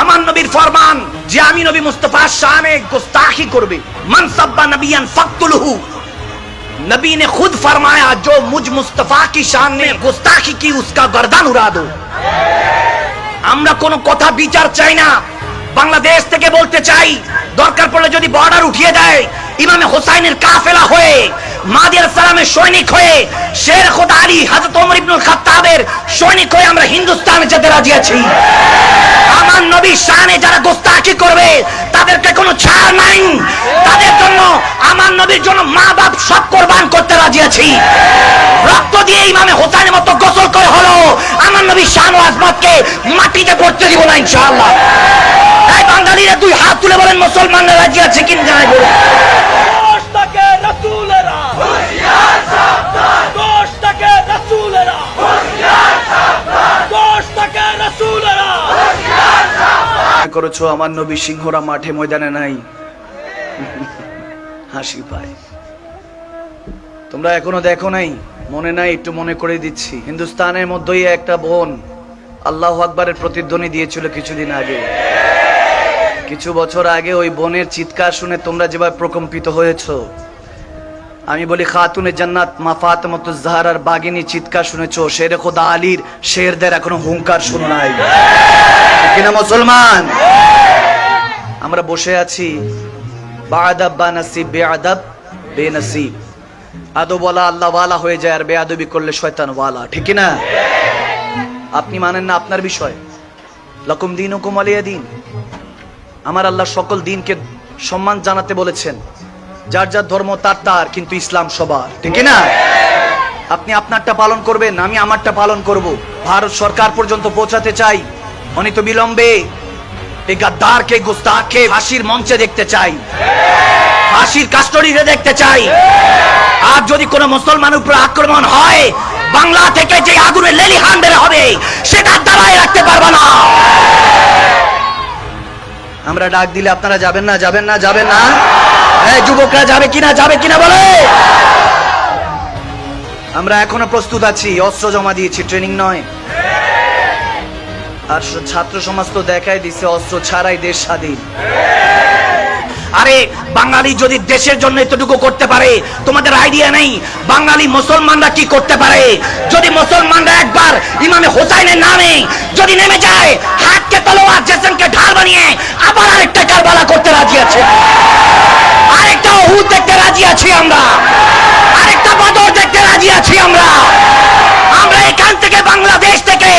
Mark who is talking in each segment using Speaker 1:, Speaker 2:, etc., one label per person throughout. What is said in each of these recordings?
Speaker 1: আমার নবীর ফরমান যে আমি নবী মুস্তফার শানে गुस्ताखी করবে মান সাব্বা নবিয়ান ফাকতুলহু नबी ने खुद फरमाया जो मुझ मुस्तफा की शान में गुस्ताखी की उसका गर्दन उड़ा दो আমরা কোনো কথা বিচার চাই না বাংলাদেশ থেকে বলতে চাই দরকার পড়লে যদি বর্ডার উঠিয়ে দেয় ইমামে হোসাইনের কাফেলা হয়ে মাদিয়ার সালামের সৈনিক হয়ে শের খোদ আলী হাজরত ওমর ইবনুল খাত্তাবের সৈনিক হয়ে আমরা হিন্দুস্তানে যেতে রাজি আছি। আমার নবীর শানে যারা গোস্তাকি করবে, তাদেরকে কোনো ছাড় নাই। তাদের জন্য, আমার নবীর জন্য মা বাপ সব কোরবান করতে রাজি আছি। রক্ত দিয়ে ইমামে হোসাইনের মতো গোসল করে হলো। আমার নবীর শান ও আজমতকে মাটিতে পড়তে দিব না ইনশাআল্লাহ। তাই বাঙালিরা দুই হাত তুলে বলেন, মুসলমানরা রাজি আছে কিনা জানাই বলুন। করেছ, আমার নবী সিংহরা মাঠে ময়দানে নাই? হাসি পায়। তোমরা এখনও দেখো নাই? মনে নাই, একটু মনে করে দিচ্ছি। হিন্দুস্তানের মধ্যেই একটা বোন আল্লাহ আকবরের প্রতিধ্বনি দিয়েছিল কিছুদিন আগে। কিছু বছর আগে ওই বোনের চিৎকার শুনে তোমরা যেভাবে প্রকম্পিত হয়েছো আমি বলি, খাতুনে জান্নাত, মা ফাতেমাতু জাহরার বাগিনী চিৎকার শুনেছো, শের খোদা আলীর শেরদের এখনও হুঙ্কার শুনো নাই। কিনা মুসলমান? আমরা বসে আছি বাদাব বা নাসিব, বেআদাব, বেনসিব। আল্লাহ ওয়ালা হয়ে যায় আর বেআদবি করলে শয়তান ওয়ালা, ঠিক না? আপনি মানেন না আপনার বিষয়। লকুম দিন হুকুম আলিয়া দিন। আমার আল্লাহ সকল দিনকে সম্মান জানাতে বলেছেন। যার যার ধর্ম তার তার, কিন্তু ইসলাম সবার। ঠিক না আপনি আপনারটা পালন করবেন, আমি আমারটা পালন করব। ভারত সরকার পর্যন্ত পৌঁছাতে চাই অনিত বিলম্বে। এই গাদ্দারকে ফাঁসির মঞ্চে দেখতে চাই। ফাঁসির কাস্টডিতে দেখতে চাই। আর যদি কোনো মুসলমানের উপর আক্রমণ হয়, বাংলা থেকে যে আগুনের লেলিহান বের হবে, সেটা দাঁড়ায় রাখতে পারবে না। আমরা ডাক দিলে আপনারা যাবেন না যাবেন না যাবেন না। যুবকরা, যাবে কিনা যাবে কিনা বলে? আমরা এখনও প্রস্তুত আছি, অস্ত্র জমা দিয়েছি ট্রেনিং নয়। আর ছাত্র সমাজ তো দেখাই দিছে, অস্ত্র ছাড়াই দেশ স্বাধীন। আরে, বাঙালি যদি দেশের জন্য এতটুকু করতে পারে, তোমাদের আইডিয়া নেই, বাঙালি মুসলমানরা কি করতে পারে? যদি মুসলমানরা একবার ইমামে হোসাইনের নামে যদি নেমে যায়, হাতকে তলোয়ার, জেসনকে ঢাল বানিয়ে আবার আরেকটা কারবালা করতে রাজি আছে আরেকটা ওহুদ দেখতে রাজি আছি আমরা। আরেকটা বদর দেখতে রাজি আছি আমরা। আমরা এখান থেকে বাংলাদেশ থেকে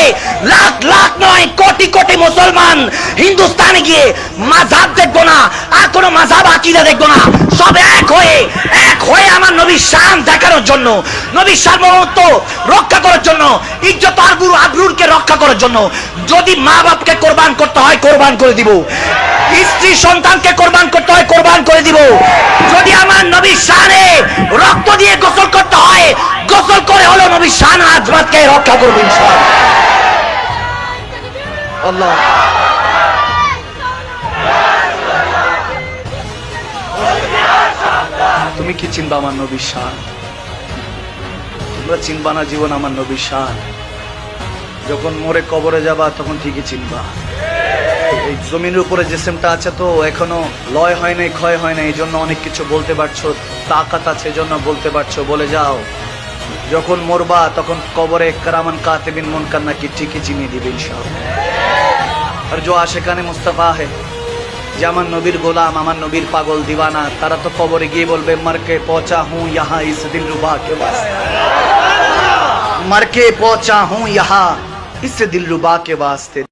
Speaker 1: লাখ লাখ নয়, কোটি কোটি মুসলমান হিন্দুস্তানে গিয়ে মাঝাব দেখব না, আর কোনো মাঝাব আকিদা দেখব না। সব এক হয়ে এক হয়ে আমার নবীর শান দেখানোর জন্য নবীর সার্বভৌমত্ব রক্ষা করার জন্য, ইজ্জত আবরু আবরুরকে রক্ষা করার জন্য যদি মা বাপকে কোরবান করতে হয়, কোরবান করে দিব। স্ত্রী সন্তানকে কোরবান করতে হয়, কোরবান শান আজমাতকে রক্ষা করব আল্লাহ। তুমি কি চিনবা আমার নবীর শান? তোমরা চিনবা না জীবন আমার নবীর শান? যখন মোরে কবরে যাবা, তখন ঠিকই চিনবা। এই জমিনের উপরে যে সিমটা আছে তো, এখনও লয় হয় নাই, ক্ষয় হয় নাই, এই জন্য অনেক কিছু বলতে পারছ, তাকাত আছে, এই জন্য বলতে পারছ। বলে যাও যখন মরবা, তখন কবরে কারামান কাতেবিন মনকার নাকি ঠিকই চিনিয়ে দিবে, ইনশাআল্লাহ। আর যে আশেখানে মুস্তাফা হে, যে আমার নবীর গোলাম, আমার নবীর পাগল দিবানা, তারা তো কবরে গিয়ে বলবে, মারকে পচা হু ইহা ইস দিল রুবা কে বাস। মারকে পচা হু ইহা ইস দিল রুবা কে বাস্তে